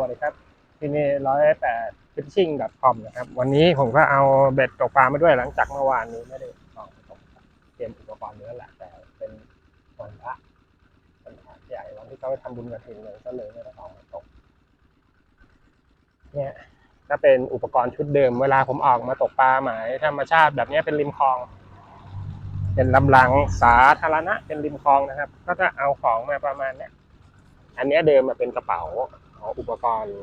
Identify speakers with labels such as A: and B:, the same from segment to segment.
A: วัสดีครับ ที่นี่ร้อยแปดฟิชชิ่ง .com นะครับ วันนี้ผมก็เอาเบ็ดตกปลามาด้วยหลังจากเมื่อวานนี้ไม่ได้ออกไปตกเตรียมอุปกรณ์เนื้อแหละแต่เป็นวันพระวันพระใหญ่วันที่เขาไปทำบุญกระถิ่นเลยก็เลยไม่ได้ออกมาตก เนี่ยก็เป็นอุปกรณ์ชุดเดิม เวลาผมออกมาตกปลาหมายธรรมชาติแบบนี้เป็นริมคลอง เป็นลำลังสาธารณะเป็นริมคลองนะครับ ก็จะเอาของมาประมาณเนี้ยอันนี้เดิมมาเป็นกระเป๋า ของอุปกรณ์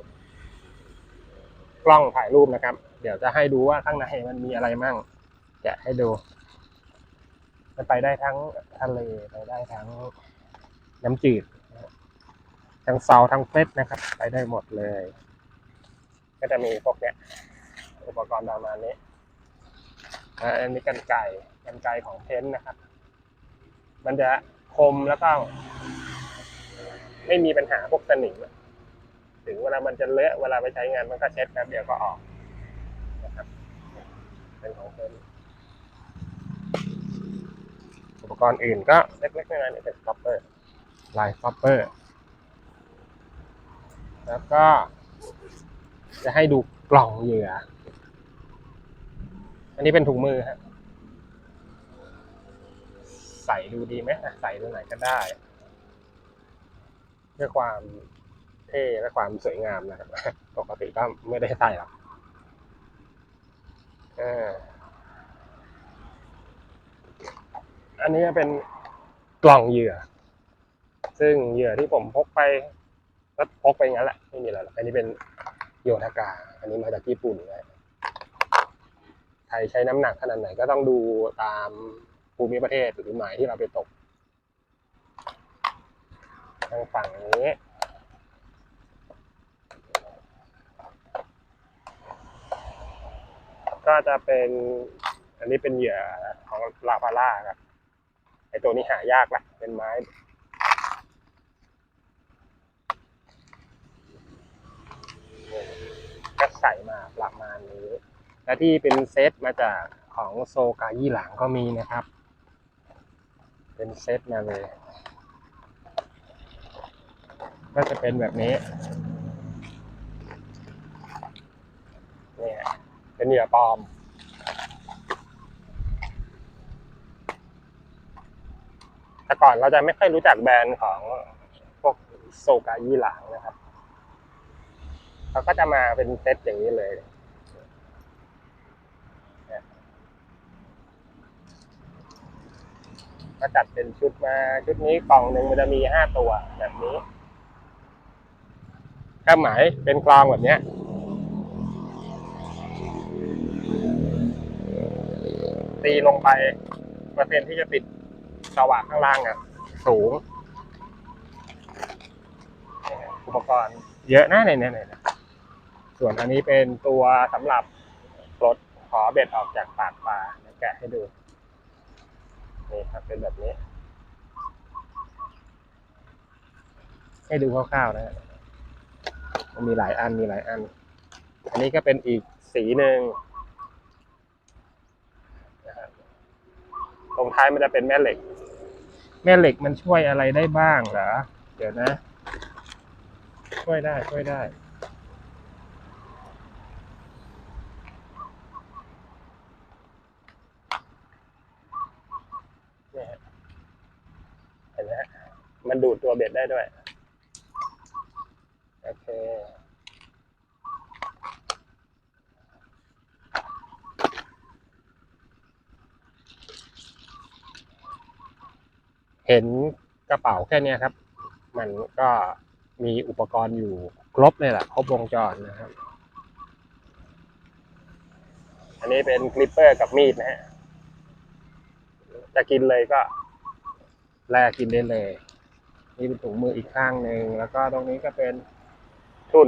A: กล้องถ่ายรูปนะครับ เดี๋ยวจะให้ดูว่าข้างในมันมีอะไรมั่งแกะให้ดูมันไปได้ทั้งทะเลไปได้ทั้งน้ำจืดทั้งเซาทั้งเฟสนะครับ ไปได้หมดเลย ก็จะมีพวกเนี้ยอุปกรณ์ประมาณนี้อันนี้กันไก่กันไก่ของเทนท์นะครับ มันจะคมแล้วก็ไม่มีปัญหาพวกสนิม ถึงเวลามันจะเลอะเวลาไปใช้งานมันก็เช็ดแป๊บเดียวก็ออกนะครับเป็นของเพิ่มอุปกรณ์อื่นก็เล็กๆน้อยๆนี่เป็นสต็อปเปอร์ลายสต็อปเปอร์แล้วก็ จะให้ดูกล่องเหยื่อ อันนี้เป็นถุงมือฮะใส่ดูดีไหมใส่ดูไหนก็ได้ เพื่อความ เท่และความสวยงามนะครับ ปกติก็ไม่ได้ใส่หรอกอันนี้เป็นกล่องเหยื่อ ซึ่งเหยื่อที่ผมพกไปก็พกไปงั้นแหละ ไม่มีอะไรหรอกอันนี้เป็นโยธากา อันนี้มาจากญี่ปุ่นนะใครใช้น้ำหนักขนาดไหนก็ต้องดูตามภูมิประเทศหรือหมายที่เราไปตกทางฝั่งนี้ ก็จะเป็น อันนี้เป็นเหยื่อของลาพาร่าครับไอตัวนี้หายากแหละเป็นไม้ก็ใส่มาประมาณนี้ และที่เป็นเซตมาจากของโซกายี่หลังก็มีนะครับ เป็นเซตมาเลยก็จะเป็นแบบนี้เนี่ย เป็นเหยื่อปลอม แต่ก่อนเราจะไม่ค่อยรู้จักแบรนด์ของพวกโซกายี่หลางนะครับเขาก็จะมาเป็นเซตอย่างนี้เลยเนี่ยก็จัดเป็นชุดมาชุดนี้กล่องหนึ่งมันจะมีห้าตัวแบบนี้ก็หมายเป็นกลองแบบเนี้ย ตีลงไปเปอร์เซ็นที่จะติดสว่างข้างล่างอะ สูง อุปกรณ์เยอะนะในนี้เนี่ยส่วนอันนี้เป็นตัวสำหรับปลดขอเบ็ดออกจากปากปลาแกะให้ดูนี่ครับเป็นแบบนี้ ให้ดูคร่าวๆนะมันมีหลายอันมีหลายอัน อันนี้ก็เป็นอีกสีหนึ่งนะครับต รงท้ายมันจะเป็นแม่เหล็ก แม่เหล็กมันช่วยอะไรได้บ้างเหรอเดี๋ยวนะ ช่วยได้ช่วยได้เนี่ยฮะเห็นไหมฮะมันดูดตัวเบ็ดได้ด้วย โอเค เห็นกระเป๋าแค่เนี้ยครับ มันก็มีอุปกรณ์อยู่ครบเลยแหละครบวงจรนะครับ อันนี้เป็นคลิปเปอร์กับมีดนะฮะจะกินเลยก็แลกกินได้เลย นี่เป็นถุงมืออีกข้างหนึ่งแล้วก็ตรงนี้ก็เป็นทุ่น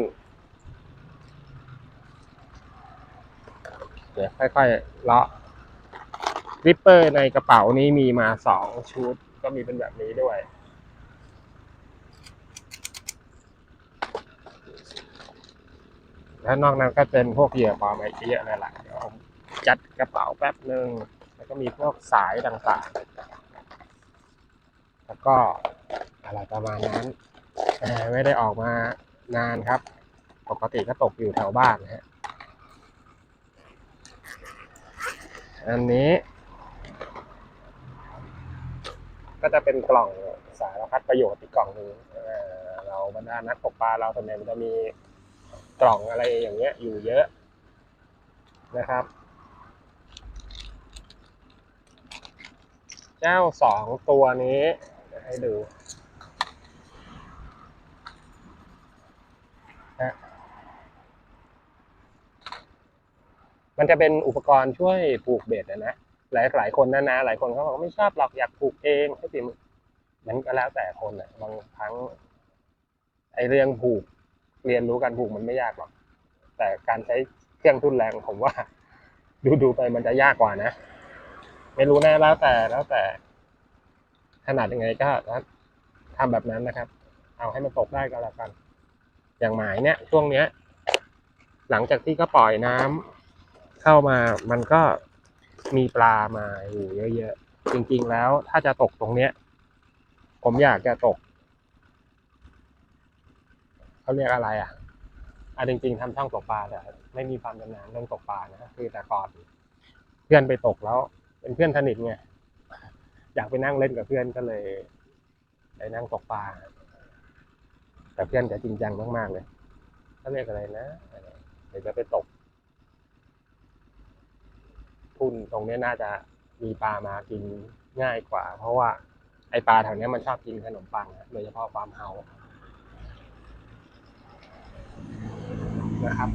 A: เดี๋ยวค่อยๆเลาะริปเปอร์ในกระเป๋านี้มีมาสองชุด ก็มีเป็นแบบนี้ด้วย แล้วนอกนั้นก็เป็นพวกเหยื่อปลอมอะไรเยอะเลยล่ะเดี๋ยวผมจัดกระเป๋าแป๊บหนึ่งแล้วก็มีพวกสายต่างๆ แล้วก็อะไรประมาณนั้นไม่ได้ออกมานานครับ ปกติก็ตกอยู่แถวบ้านนะฮะ อันนี้ ก็จะเป็นกล่องสารพัดประโยชน์อีกกล่องหนึ่งเราบรรดานักตกปลาเราส่วนใหญ่มันจะมีกล่องอะไรอย่างเงี้ยอยู่เยอะนะครับ เจ้าสองตัวนี้ให้ดูนะมันจะเป็นอุปกรณ์ช่วยผูกเบ็ดนะนะ หลายหลายคนนะนะหลายคนเขาบอกไม่ชอบหรอกอยากผูกเองให้ติมมันก็แล้วแต่คนนะบางครั้งไอเรื่องผูกเรียนรู้การผูกมันไม่ยากหรอก แต่การใช้เครื่องทุนแรงผมว่า ดูดูไปมันจะยากกว่านะ ไม่รู้นะแล้วแต่แล้วแต่ขนาดยังไงก็ทำแบบนั้นนะครับ เอาให้มันตกได้ก็แล้วกัน อย่างหมายเนี่ยช่วงเนี้ย หลังจากที่ก็ปล่อยน้ำเข้ามามันก็ มีปลามาอยู่เยอะๆ จริงๆแล้วถ้าจะตกตรงเนี้ย ผมอยากจะตก เขาเรียกอะไรอะอะจริงๆทำช่องตกปลาแต่ไม่มีความชำนาญเรื่องตกปลานะคือแต่ก่อนเพื่อนไปตกแล้ว เป็นเพื่อนสนิทไงอยากไปนั่งเล่นกับเพื่อนก็เลยไปนั่งตกปลาแต่เพื่อนจะจริงจังมากๆเลยเขาเรียกอะไรนะเดี๋ยวจะไปตก ทุนตรงเนี้ยน่าจะมีปลามากินง่ายกว่า เพราะว่าไอปลาแถวเนี้ยมันชอบกินขนมปังโดยเฉพาะฟาร์มเฮานะครับ